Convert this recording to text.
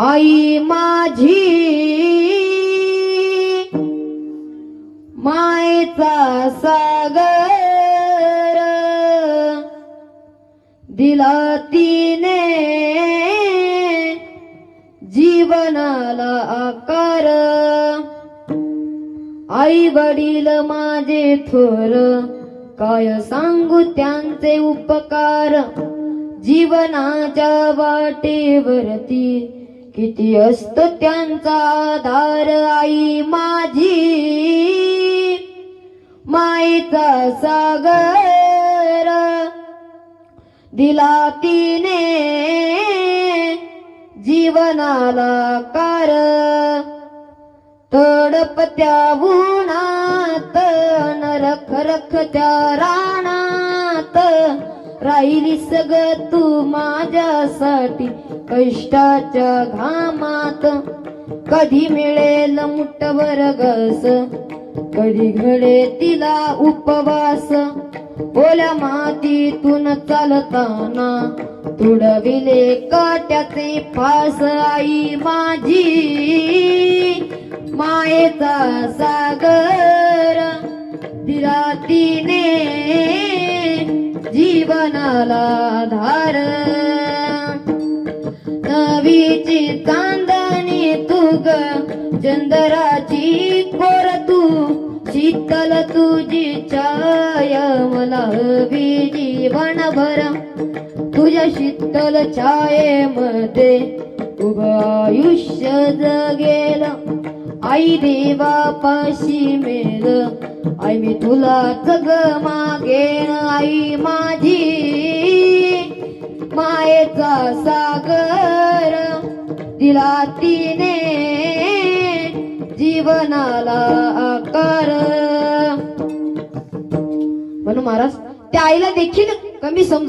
आई माझी मायचा सागर दिला तिने जीवनाला आकार. आई वडील माझे थोर काय सांगू त्यांचे उपकार? जीवनाच्या वाटेवरती किती असतो त्यांचा आधार आई माझी? माईचा सागर दिला तिने जीवनाला कार. तडपत्या उन्हात नरख रख त्या राहिली सग तू माझ्यासाठी. कष्टाच्या घामात कधी मिळेल मुठभर बरगस कधी घडे तिला उपवास? ओल्या मातीतून चालताना तुडविले काट्याचे फास. आई माझी मायेचा सागर दिला तिने जीवनाला धार. नवीची चांदणी तुग ग चंदराची कोर तू शीतल तुझी छाय मला हवी जीवनभर. तुझ्या शीतल छायेमध्ये उभ आयुष्य जगेल. आई देवापाशी मेल आई मी तुला जग मागेन. आई माझी मायेचा सागर. दिला तिने जीवनाला आकार. म्हणून महाराज त्या आईला देखील कमी समज